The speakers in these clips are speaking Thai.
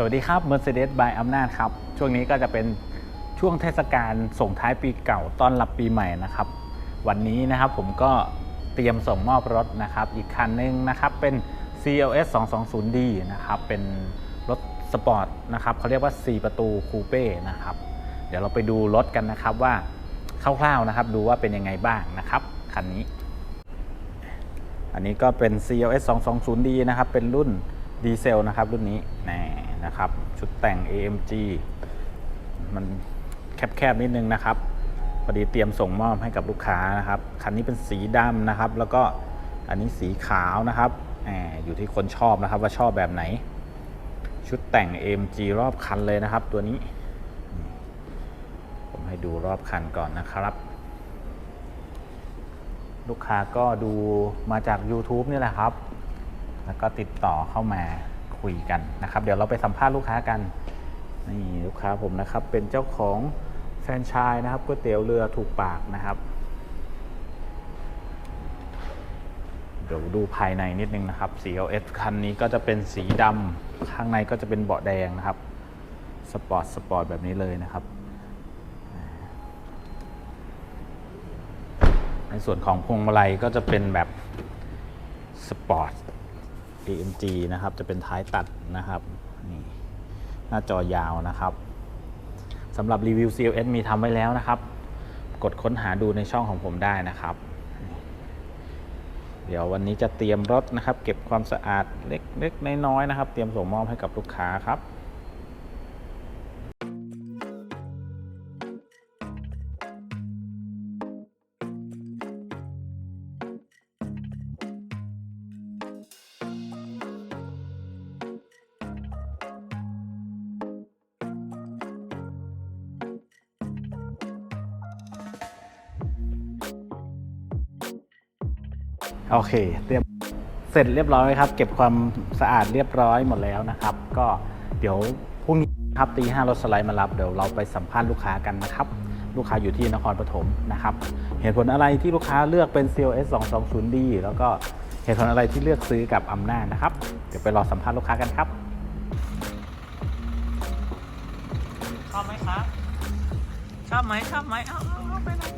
สวัสดีครับ Mercedes by อำนาจครับ ช่วงนี้ก็จะเป็นช่วงเทศกาลส่งท้ายปีเก่าต้อนรับปีใหม่นะครับ วันนี้นะครับผมก็เตรียมส่งมอบรถนะครับ อีกคันหนึงนะครับเป็น CLS 220D นะครับเป็นรถสปอร์ตนะครับเขาเรียกว่า 4 ประตูคูเป้นะครับ เดี๋ยวเราไปดูรถกันนะครับว่าคร่าวๆนะครับดูว่าเป็นยังไงบ้างนะครับคันนี้ อันนี้ก็เป็น CLS 220D นะครับเป็นรุ่นดีเซลนะครับรุ่นนี้แน่ นะครับ ชุดแต่ง AMG มันแคบๆนิดนึงนะครับพอดีเตรียมส่งมอบให้กับลูกค้านะครับคันนี้เป็นสีดำนะครับ แล้วก็อันนี้สีขาวนะครับแหมอยู่ที่คนชอบนะครับว่าชอบแบบไหน ชุดแต่ง AMG รอบคันเลยนะครับ ตัวนี้ ผมให้ดูรอบคันก่อนนะครับ ลูกค้าก็ดูมาจาก YouTube นี่แหละครับ แล้วก็ติดต่อเข้ามา คุยกันนะครับ เดี๋ยวเราไปสัมภาษณ์ลูกค้ากันนี่ลูกค้าผมนะครับ เป็นเจ้าของแฟรนไชส์นะครับก๋วยเตี๋ยวเรือถูกปากนะครับ เดี๋ยวดูภายในนิดนึงนะครับ CLS คันนี้ก็จะเป็นสีดำข้างในก็จะเป็นเบาะแดงนะครับสปอร์ตสปอร์ตแบบนี้เลยนะครับในส่วนของพวงมาลัยก็จะเป็นแบบสปอร์ต AMG นะครับ จะเป็นท้ายตัดนะครับนี่หน้าจอยาวนะครับสำหรับรีวิว CLS มีทำไว้แล้วนะครับ กดค้นหาดูในช่องของผมได้นะครับ เดี๋ยววันนี้จะเตรียมรถนะครับ เก็บความสะอาดเล็กๆน้อยๆนะครับ เตรียมส่งมอบให้กับลูกค้าครับ อเคเตรียมเสร็จเรียบร้อยครับ เก็บความสะอาดเรียบร้อยหมดแล้วนะครับ ก็เดี๋ยวพรุ่งนี้ครับตีห้ารถสไลด์มารับเดี๋ยวเราไปสัมภาษณ์ลูกค้ากันนะครับ ลูกค้าอยู่ที่นครปฐมนะครับ เหตุผลอะไรที่ลูกค้าเลือกเป็น CLS 220D แล้วก็เหตุผลอะไรที่เลือกซื้อกับอำนาจนะครับ เดี๋ยวไปรอสัมภาษณ์ลูกค้ากันครับชอบไหมครับชอบไหมชอบไหมเอาเอาไปไหนไ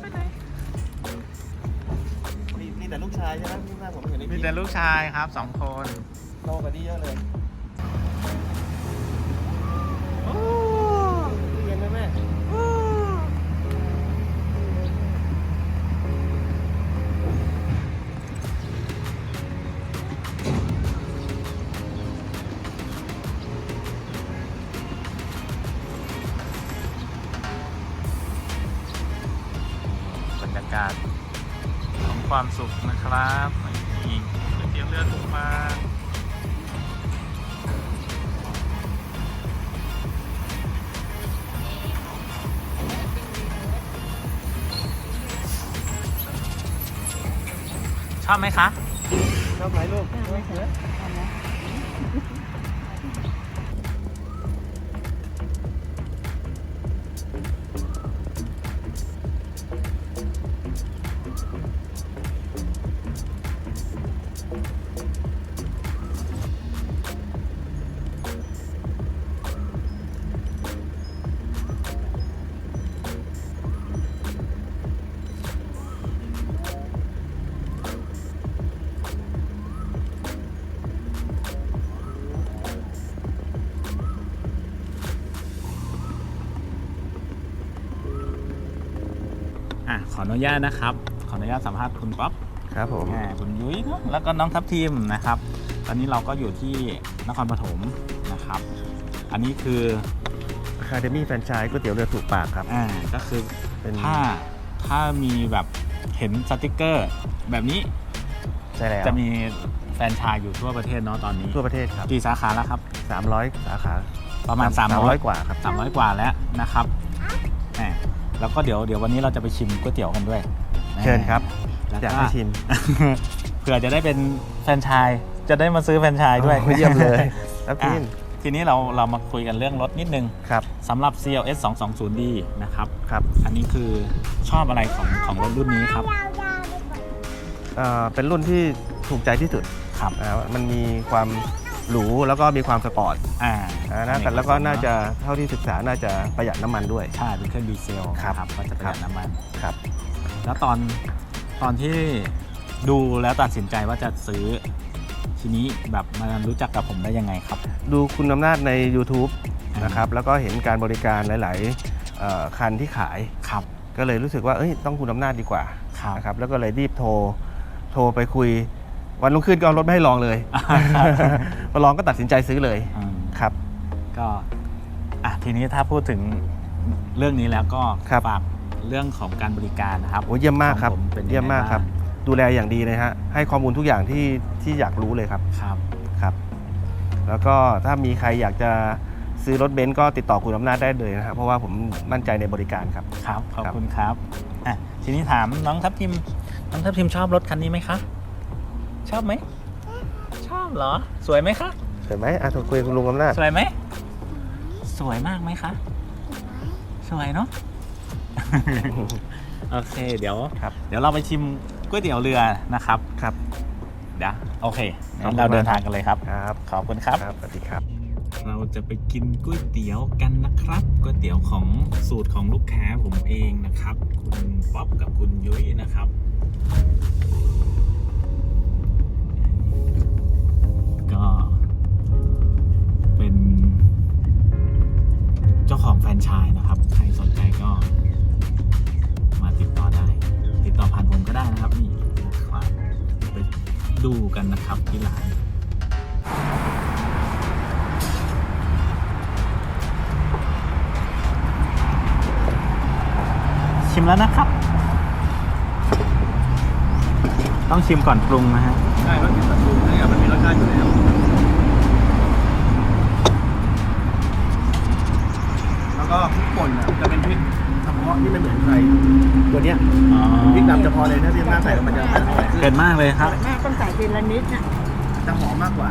ปนมีมี แต่ลูกชายใช่ไหมที่แม่ผมเห็นในคมีลิปแต่ลูกชายครับสองคน โตกว่านี้เยอะเลยเชอบไหมคะ ชอบไหมลูกอะข ออนุญาตนะครับ ขออนุญาตสัมภาษณ์คุณป๊อปครับผมอ่าคุณยุ้ยเนอะแล้วก็น้องทัพทีมนะครับ ตอนนี้เราก็อยู่ที่นครปฐมนะครับ อันนี้คืออะคาเดมี่แฟรนไชส์ก๋วยเตี๋ยวเรือถูกปากครับ อ่าก็คือ เป็นถ้าถ้ามีแบบเห็นสติกเกอร์ แบบนี้ใช่แล้วจะมีแฟรนไชายอยู่ทั่วประเทศเนาะตอนนี้ทั่วประเทศครับ กี่สาขาแล้วครับ 300 สาขาประมาณ300 300 กว่าครับ 300 กว่าแล้วนะครับแหม แล้วก็เดี๋ยวเดี๋ยววันนี้เราจะไปชิมก๋วยเตี๋ยวกันด้วยเชิญครับแล้วอยากก็ให้ชิม เผื่อจะได้เป็นแฟรนไชาย จะได้มาซื้อแฟรนไชายด้วยโอ้เยี่ยมเลยครับทีมอะทีนี้เราเรามาคุยกันเรื่องรถนิดนึงครับสำหรับ CLS 220D นะครับครับอันนี้คือชอบอะไรของของรถรุ่นนี้ครับเอ่อเป็นรุ่นที่ถูกใจที่สุดครับนะครับมันมีความ หรูแล้วก็มีความสปอร์ตอ่าอ่านะแต่แล้วก็น่าจะเท่าที่ศึกษาน่าจะประหยัดน้ำมันด้วย ใช่เป็นเครื่องดีเซลครับนะก็จะประหยัดน้ำมัน ครับ แล้วตอนตอนที่ดูแล้วตัดสินใจว่าจะซื้อ ทีนี้แบบมารู้จักกับผมได้ยังไงครับ ดูคุณอำนาจใน YouTube อ่านนะครับแล้วก็เห็นการบริการหลายๆเอ่อคันที่ขาย ครับก็เลยรู้สึกว่าเอ้ยต้องคุณอำนาจดีกว่าครับ นะครับแล้วก็เลยรีบโทรโทรไปคุย วันรุ่งขึ้นก็เอารถมาให้ลองเลยพอลองก็ตัดสินใจซื้อเลยอืมครับ ก็อะทีนี้ถ้าพูดถึงเรื่องนี้แล้วก็ครับ ฝากเรื่องของการบริการนะครับโอ้เยี่ยมมากครับของผเป็นงไงเยี่ยมมากครับบ้ดูแลอย่างดีเลยฮะให้ข้อมูลทุกอย่างที่ที่อยากรู้เลยครับงครับ ครับ แล้วก็ถ้ามีใครอยากจะซื้อรถเบนซ์ก็ติดต่อคุณอำนาจได้เลยนะครับเพราะว่าผมมั่นใจในบริการครับ ครับ ขอบครับ คุณครับอะทีนี้ถามน้องทัพทิมน้องทัพทิมชอบรถคันนี้ไหมคะ ชอบไหม ชอบเหรอ สวยไหมคะเห็นไหมอะโทรคุยกับคุณลุงอำนาจสวยไหม สวยมากไหมคะ สวยเนาะ โอเค เดี๋ยว ครับ เดี๋ยวเราไปชิมก๋วยเตี๋ยวเรือนะครับ ครับ เดี๋ยวโอเคขอบงั้นคุณเราเดินมากทางกันเลยครับ ครับขอบคุณครับ ครับสวัสดีครับ เราจะไปกินก๋วยเตี๋ยวกันนะครับก๋วยเตี๋ยวของสูตรของลูกค้าผมเองนะครับ คุณป๊อปกับคุณยุ้ยนะครับ ก็เป็นเจ้าของแฟรนไชส์นะครับ ใครสนใจก็ มาติดต่อได้ ติดต่อผ่านผมก็ได้นะครับ นี่ครับไปดูกันนะครับที่ร้านชิมแล้วนะครับ ต้องชิมก่อนปรุงนะฮะ ใช่รสติดตะลุงเนี่ยมันมีรสชาติอยู่แล้วแล้ว ก็พริกป่นอะจะเป็นพริกเฉพาะที่ไม่เหมือนใครตัวเนี้ยพริกดำเฉพาะเลยถ้าที่หน้าใส่แล้วมันจะมันอร่อยขึ้นเผ็ดมากเลยครับ แม่ต้องใส่ทีละนิดนะจะหอมมากกว่า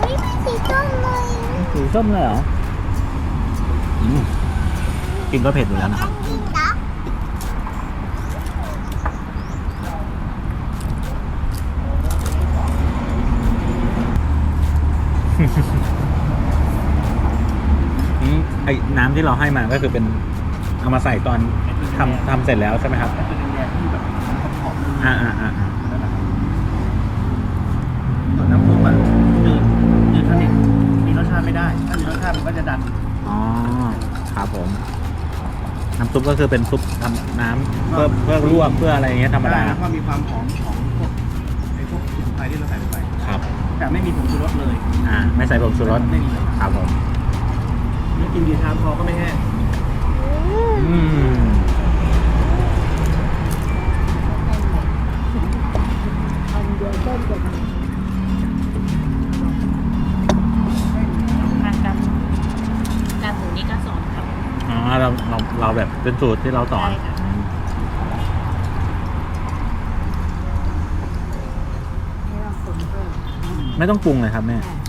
อุ้ยมันสีส้มเลยสีส้มเลยเหรออืมกินก็เผ็ดอยู่แล้วนะครับ จริงเหรออืม ไอ้น้ำที่เราให้มาก็คือเป็นเอามาใส่ตอนทำทำเสร็จแล้วใช่ไหมครับ ก็คือแดงๆที่แบบหอมๆอ่าอ่าอ่าอ่านั่นแหละครับส่วนน้ำซุปอะจืดจืดสนิทมีรสชาติไม่ได้ ถ้ามีรสชาติมันก็จะดันอ๋อครับผม น้ำซุปก็คือเป็นซุปทำน้ำเพื่อเพื่อลวกเพื่ออะไรอย่างเงี้ยธรรมดา แล้วก็มีความหอมของพวกไอ้พวกสมุนไพรที่เราใส่ลงไป ครับ แต่ไม่มีผงชูรสเลยอ่า ไม่ใส่ผงชูรสไม่มีเลย ครับผม นี่กินกี่ชามพอก็ไม่แห้งอืมอันเดียวต้นจะมีทางการการหมูนี่ก็สอนครับ อ๋อเราเราเราแบบเป็นสูตรที่เราสอนใช่ค่ะ อืมไม่ต้องปรุงเลยครับแม่เ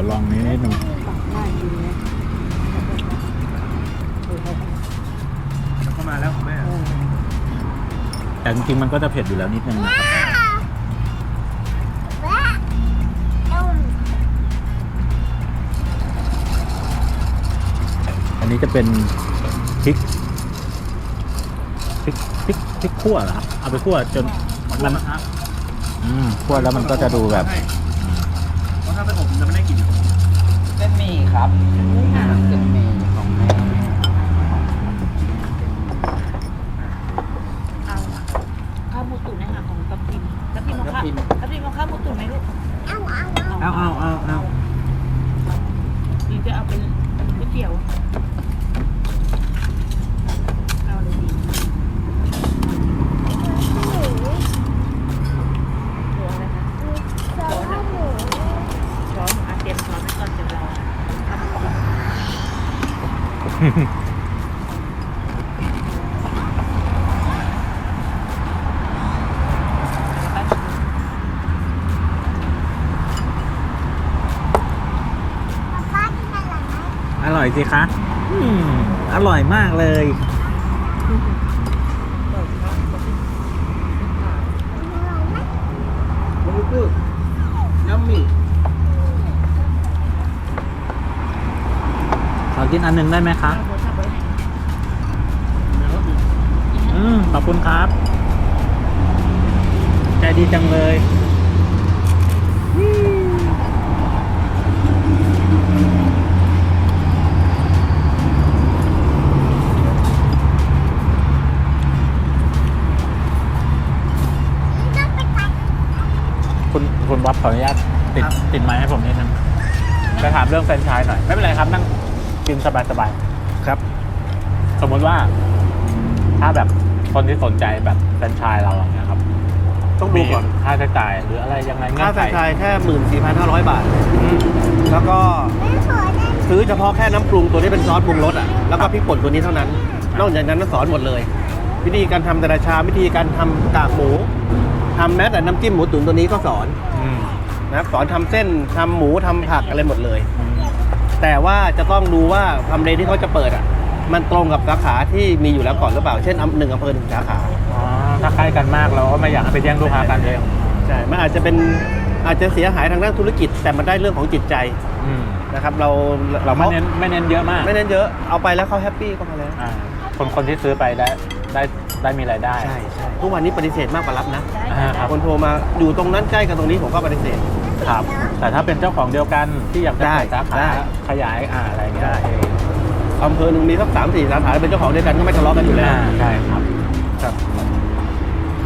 ดี๋ยวลองนี้นิดนึงตักได้ดีนะเข้ามาแล้วคุณแม่แต่จริงๆมันก็จะเผ็ดอยู่แล้วนิดนึงนะครับอันนี้จะเป็นพริกพริกพริกพริกขั่วเหรอครับเอาไปขั่วจนขอโทมัษนนะครับอืมขั่วแล้วมันก็จะดูแบบเพราะ ถ้าเป็นอบมันจะไม่ได้กลิ่นเส้นหมี่ครับเส้นหมี่ของแม่เอาข้าวหมูตุ๋นนะคะของตับทิมตับทิมเอาข้าวตับทิมเอาข้าวหมูตุ๋นไหมลูกเอาเอาเอาเอาเอาเอาดีจะเอาเป็นก๋วยเตี๋ยวเอาเลยดีตัวอะไรคะช้อนอะช้อนอะเตรียมช้อนไว้ก่อนเดี๋ยวเราทำกิน อร่อยสิคะอืมอร่อยมากเลยมันคือยัมมี่ ขอ กินอันหนึงได้ไหมคะอืมขอบคุณครับ ใจดีจังเลยคุณคุณบ๊อบขออนุญาตติดติดไม้ให้ผมนิดนึงจะถามเรื่องแฟรนไชส์หน่อย ไม่เป็นไรครับนั่ง กินสบายๆครับ สมมติว่า ถ้าแบบคนที่สนใจแบบแฟรนไชส์เราอย่างเงี้ยครับต้องดูก่อนค่าใช้จ่ายหรืออะไรยังไงเงื่ค่าอนแฟไขรนไชส์แค่หมื่นสี่พันห้าร้อยบาท อืมแล้วก็ซื้อเฉพาะแค่น้ำปรุงตัวที่เป็นซอสปรุงรสอะแล้วก็พริกป่นตัวนี้เท่านั้น นอกจากนั้นสอนหมดเลย วิธีการทำแต่ละชามวิธีการทำกากหมูทำแม้แต่น้ำจิ้มหมูตุ๋นตัวนี้ก็สอนอืม นะครับสอนทำเส้นทำหมูทำผักอะไรหมดเลย อืม แต่ว่าจะต้องดูว่าทำเลที่เขาจะเปิดอะ มันตรงกับสาขาที่มีอยู่แล้วก่อนหรือเปล่า เช่นอำหนึ่งอำเภอหนึ่งสาขา อ๋อถ้าใกล้กันมากเราก็ไม่อยากให้ไปแย่งลูกค้ากันเองใช่ มันอาจจะเป็นอาจจะเสียหายทางด้านธุรกิจ แต่มันได้เรื่องของจิตใจอืมนะครับ เราเราไม่เน้นไม่เน้นเยอะมากไม่เน้นเยอะ เอาไปแล้วเขาแฮปปี้ก็พอแล้ว อ่าคนคนที่ซื้อไปได้ได้ได้มีรายได้ ใช่ใช่ทุกวันนี้ปฏิเสธมากกว่ารับนะอ่าครับ คนโทรมาอยู่ตรงนั้นใกล้กับตรงนี้ผมก็ปฏิเสธ ครับ แต่ถ้าเป็นเจ้าของเดียวกันที่อยากจะได้เปิดสาขาได้ ขยายอ่าอะไรเงี้ยได้เองอำเภอหนึ่งมีสักสามสี่สาขาเป็นเจ้าของเดียวกันก็ไม่ทะเลาะกันอยู่แล้ว อ่าใช่ครับ ครับ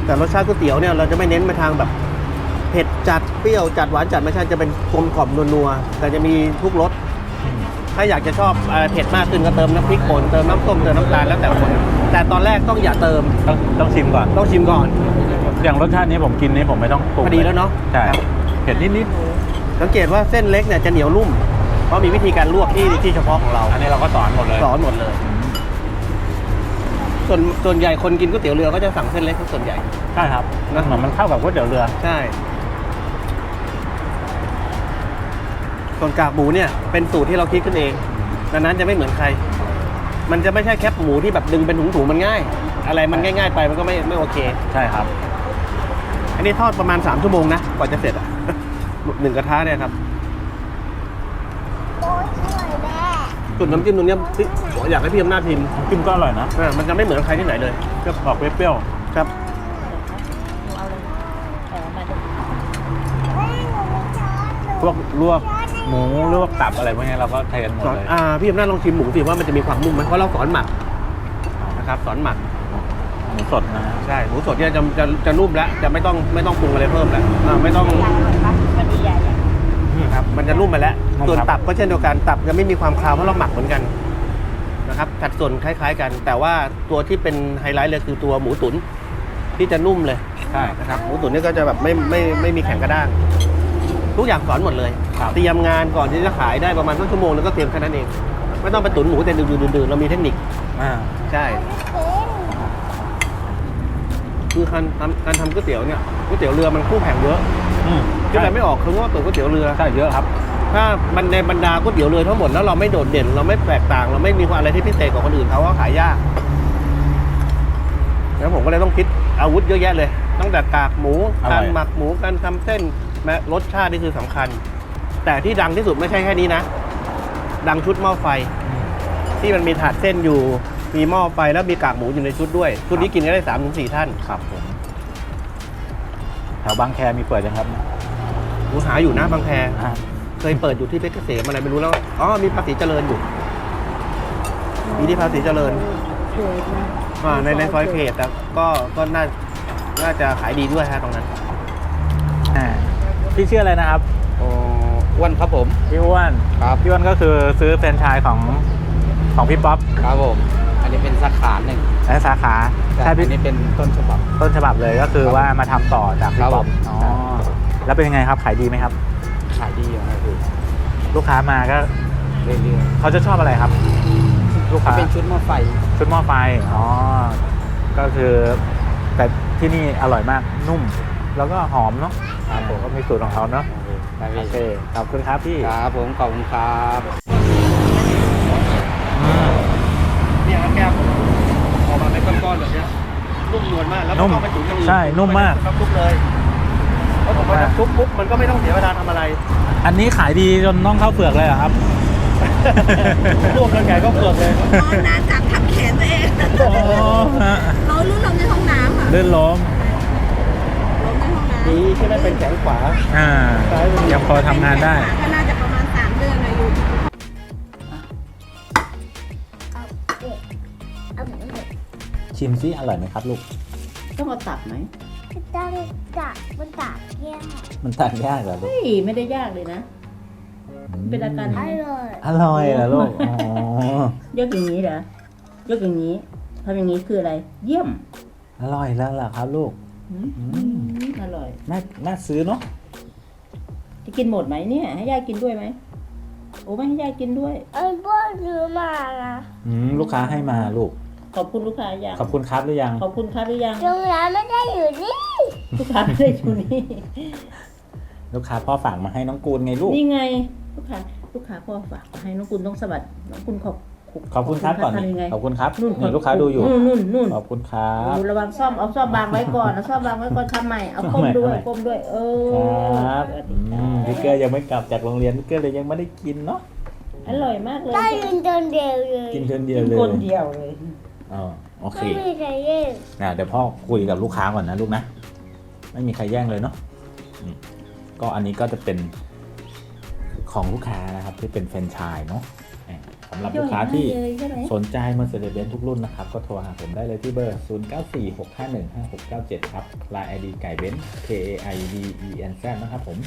แต่รสชาติก๋วยเตี๋ยวเนี่ยเราจะไม่เน้นไปทางแบบเผ็ดจัดเปรี้ยวจัดหวานจัดไม่ใช่จะเป็นกลมกล่อมนัวๆแต่จะมีทุกรสอืม ถ้าอยากจะชอบเอ่อเผ็ดมากขึ้นก็เติมน้ำพริกป่นเติมน้ำส้มเติมน้ำตาลแล้วแต่คน แต่ตอนแรกต้องอย่าเติมต้องต้องชิมก่อน ต้องชิมก่อน อย่างรสชาตินี้ผมกินนี้ผมไม่ต้องปรุงพอดีแล้วเนาะใช่ครับ เผ็ดนิดนิดสังเกตว่าเส้นเล็กเนี่ยจะเหนียวนุ่ม เพราะมีวิธีการลวกที่ที่เฉพาะของเรา ๆอันนี้เราก็สอนหมดเลยสอนหมดเลย ส่วนส่วนใหญ่คนกินก๋วยเตี๋ยวเรือก็จะสั่งเส้นเล็กส่วนใหญ่ ใช่ครับนะเหมือนมันเข้ากับก๋วยเตี๋ยวเรือใช่ ส่วนกากหมูเนี่ย เป็นสูตรที่เราคิดขึ้นเอง ดังนั้นจะไม่เหมือนใคร มันจะไม่ใช่แคปหมูที่แบบดึงเป็นถุงๆมันง่าย อะไรมันง่ายๆไปมันก็ไม่ไม่โอเค ใช่ครับ อันนี้ทอดประมาณ 3 ชั่วโมงนะกว่าจะเสร็จอะ หนึ่งกระทะเนี่ยครับจุดน้ำจิ้มตรงเนี้ยพี่อยากให้พี่อำนาจพิมพ์จิ้มก็อร่อยนะอ่ามันจะไม่เหมือนใครที่ไหนเลย ก็ออกเปรี้ยวครับหนูเอาเลยเออมาดูๆพวกลวกหมูลวกตับอะไรพวกนี้เราก็เทกันหมดสอนเลยอ่าพี่อำนาจลองชิมหมูสิว่ามันจะมีความนุ่มไหมเพราะเราสอนหมักนะครับสอนหมักหมูสดนะฮะใช่หมูสดเนี่ยจะจะจะนุ่มแล้วจะไม่ต้องไม่ต้องปรุงอะไรเพิ่มแล้วอ่าไม่ต้อง ครับมันจะนุ่มไปแล้วส่วนตับก็เช่นเดียวกันตับจะไม่มีความคาวเพราะเราหมักเหมือนกันนะครับสัดส่วนคล้าย ๆ กัน แต่ว่าตัวที่เป็นไฮไลท์เลยคือตัวหมูตุ๋นที่จะนุ่มเลยใช่ นะครับหมูตุ๋นนี่ก็จะแบบไม่ไม่ไม่มีแข็งกระด้างทุกอย่างสอนหมดเลย ครับ เตรียมงานก่อนที่จะขายได้ประมาณสักชั่วโมงแล้วก็เตรียมแค่นั้นเอง ไม่ต้องไปตุ๋นหมูแต่ดื่นๆๆเรามีเทคนิคอ่า ใช่ คือการทำการทำก๋วยเตี๋ยวเนี่ยก๋วยเตี๋ยวเรือมันคู่แข่งเยอะอืมคิดอะไรไม่ออกคือว่าเปิดก๋วยเตี๋ยวเรือ ใช่เยอะครับถ้ามันในบรรดาก๋วยเตี๋ยวเรือทั้งหมดแล้วเราไม่โดดเด่น เราไม่แตกต่าง เราไม่มีความอะไรที่พิเศษกว่าคนอื่นเขาก็ขายยากแล้วผมก็เลยต้องคิดอาวุธเยอะแยะเลยตั้งแต่กากหมูอร่กาอยรหมักหมูการทำเส้นแม้รสชาตินี่คือสำคัญ แต่ที่ดังที่สุดไม่ใช่แค่นี้นะ ดังชุดหม้อไฟ ที่มันมีถาดเส้นอยู่ มีหม้อไฟแล้วมีกากหมูอยู่ในชุดด้วย ชุดนี้กินก็ได้สามถึงสี่ท่านครับผมแถวบางแคมีเปิดยังครับกูหาอยู่นะบางแพอ่าเคยเปิดอยู่ที่เพชรเกษมอะไรไม่รู้แล้วอ๋อมีภาษีเจริญอยู่มีที่ภาษีเจริญเผ็ดนะอ่าในในซอยเขตแต่ก็ก็น่าน่าจะขายดีด้วยฮะตรงนั้นอ่าพี่ชื่ออะไรนะครับอ๋ออ้วนครับผมพี่อ้วนครับพี่อ้วนก็คือซื้อแฟรนไชส์ของของพี่ป๊อปครับผมอั นนี้เป็นสาขาหนึ่งและสาขาแต่ใช่อัพี่นนี้เป็นต้นฉบับ ต้นฉบับเลยก็คือครับว่ามาทำต่อจากพี่ครับป๊อปผม อ๋อแล้วเป็นยังไงครับขายดีไหมครับ ขายดีอยู่นะคือลูกค้ามาก็เรื่อยเขาจะชอบอะไรครับ ลูกๆค้า เป็นชุดหม้อไฟชุดหม้อไฟ อ๋อ ก็คือแต่ที่นี่อร่อยมาก นุ่ม แล้วก็หอมเนาะครับผมก็มีสูตรของเขาเนาะครับโอพี่เคขอบคุณครับพี่ ครับผมขอบคุณครับ อืม เนี่ยครับแก้วผมออกมาเป็นก้อนๆแบบเนี้ยนุ่มนวลมากแล้วนุ่ก็มต้องไปตุ๋นอย่างอื่นใช่นุ่มมาก น้ำซุปเลยเพราะผมว่าน้ำซุปปุ๊บมันก็ไม่ต้องเสียเวลาทำอะไร อันนี้ขายดีจนน้องเข้าเปลือกเลยเหรอครับ รวมกันใหญ่ก็เกือบเลยร้อนนะจากทับแขนตัวเองโอ้ฮะร้อนรุ่นลมในห้องน้ำค่ะลื่นล้มล้มในห้องน้ำดีที่ไม่เป็นแขนขวา อ่ายังพอทำงานได้ ก็น่าจะประ ชิมซิอร่อยไหมครับลูก ต้องเอาตับไหมต้องจับมันตักแก้วมันตัดยากเหรอลูกเฮ้ยไม่ได้ยากเลยนะ เป็นอาการอยังไงร่อยอร่อยเหรอลูกอ๋อยกอย่างนี้เหรอยกอย่างนี้ทำอย่างนี้คืออะไร เยี่ยมอร่อยแล้วเหรอครับลูกอืมอืมอร่อย น่าน่าซื้อเนาะจะกินหมดไหมเนี่ย ให้ยายกินด้วยไหมโอ้ไม่ให้ยายกินด้วย ไอ้พ่อซื้อมานะอืมลูกค้าให้มาลูก ขอบคุณลูกค้ายังขอบคุณครับหรือยัง ขอบคุณครับหรือยังโรงแรมไม่ได้อยู่นี่ลูกค้าไม่ได้อยู่นี่ลูกค้าพ่อฝากมาให้น้องกูลไงลูก นี่ไง ลูกค้าลูกค้าพ่อฝากมาให้น้องคุณต้องสวัสดีน้องคุณขอบขอบคุณครับก่อนทำยังไงขอบคุณครับนู่นนี่ลูกค้าดูอยู่นู่นนู่นนู่นขอบคุณครับดูระวังซ่อมเอาซ่อมบางไว้ก่อนเอาซ่อมบางไว้ก่อนทำใหม่เอาก้มด้วยทำใหม่ก้มด้วย เออครับสวัสอืดีมค่ะพี่เกอร์ยังไม่กลับจากโรงเรียนพี่เกอร์เลยยังไม่ได้กินเนาะอร่อยมากเลยได้ยินจนเดียวเลยกินคนเดียวเลยคน เดียวเลยอ๋อโอเคไม่มีใครเล่นนะเดี๋ยวพ่อคุยกับลูกค้าก่อนนะลูกนะ ไม่มีใครแย่งเลยเนาะอืมก็อันนี้ก็จะเป็นของลูกค้านะครับที่เป็นแฟรนไชส์เนาะแหมสำหรับลูกค้าที่เลยใช่ไหม สนใจมาเซเลเบนทุกรุ่นนะครับ ก็โทรหาผมได้เลยที่เบอร์ 0946515697 ครับ Line ID ไก่เบน K A I D E N Z นะครับผม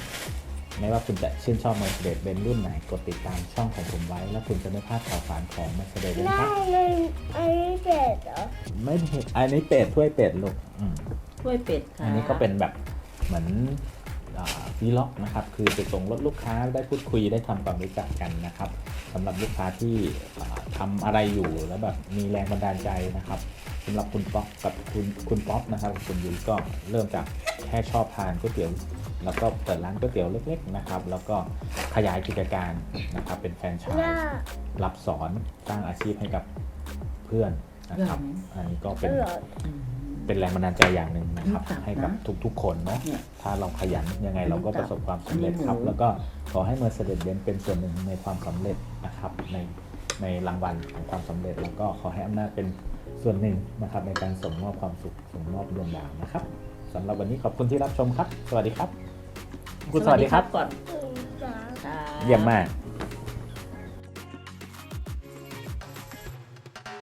ไม่ว่าคุณจะชื่นชอบ Mercedes Benz รุ่นไหน กดติดตามช่องของผมไว้ แล้วคุณจะไม่พลาดข่าวสารของ Mercedes Benz ได้ครับเลยอันนี้เจ็ดเหรอไม่เผ็ดอันนี้เป็ดถ้วยเป็ดลูกอืมถ้วยเป็ดค่ะอันนี้ก็เป็นแบบเหมือนวีล็อกนะครับ คือไปส่งรถลูกค้าได้พูดคุยได้ทำความรู้จักกันนะครับสำหรับลูกค้าที่อ่าทำอะไรอยู่แล้วแบบมีแรงบันดาลใจนะครับสำหรับคุณป๊อกกับคุณคุณป๊อปนะครับกับคุณยุ้ยก็เริ่มจากแค่ชอบทานก๋วยเตี๋ยว แล้วก็เปิดร้านก๋วยเตี๋ยวเล็ก ๆนะครับ แล้วก็ขยายกิจการนะครับเป็นแฟรนไชน่าส์รับสอนสร้างอาชีพให้กับเพื่อนนะครับ อันนี้ก็อเป็นร่อยอืม เป็นแรงบันดาลใจอย่างหนึ่งนะครับครับให้กับทุกๆ คนเนาะเนี่ยถ้าเราขยันยังไงเราก็ประสบความสำเร็จครับอันนี้หมูแล้วก็ขอให้ Mercedes-Benz เป็นส่วนหนึ่งในความสำเร็จนะครับ ในในรางวัลของความสำเร็จ แล้วก็ขอให้อำนาจเป็นส่วนหนึ่งนะครับ ในการส่งมอบความสุขส่งมอบดวงดาวนะครับสำหรับวันนี้ขอบคุณที่รับชมครับ สวัสดีครับ คุณสวัสดีครับก่อนอืมจ้าครับเยี่ยมมาก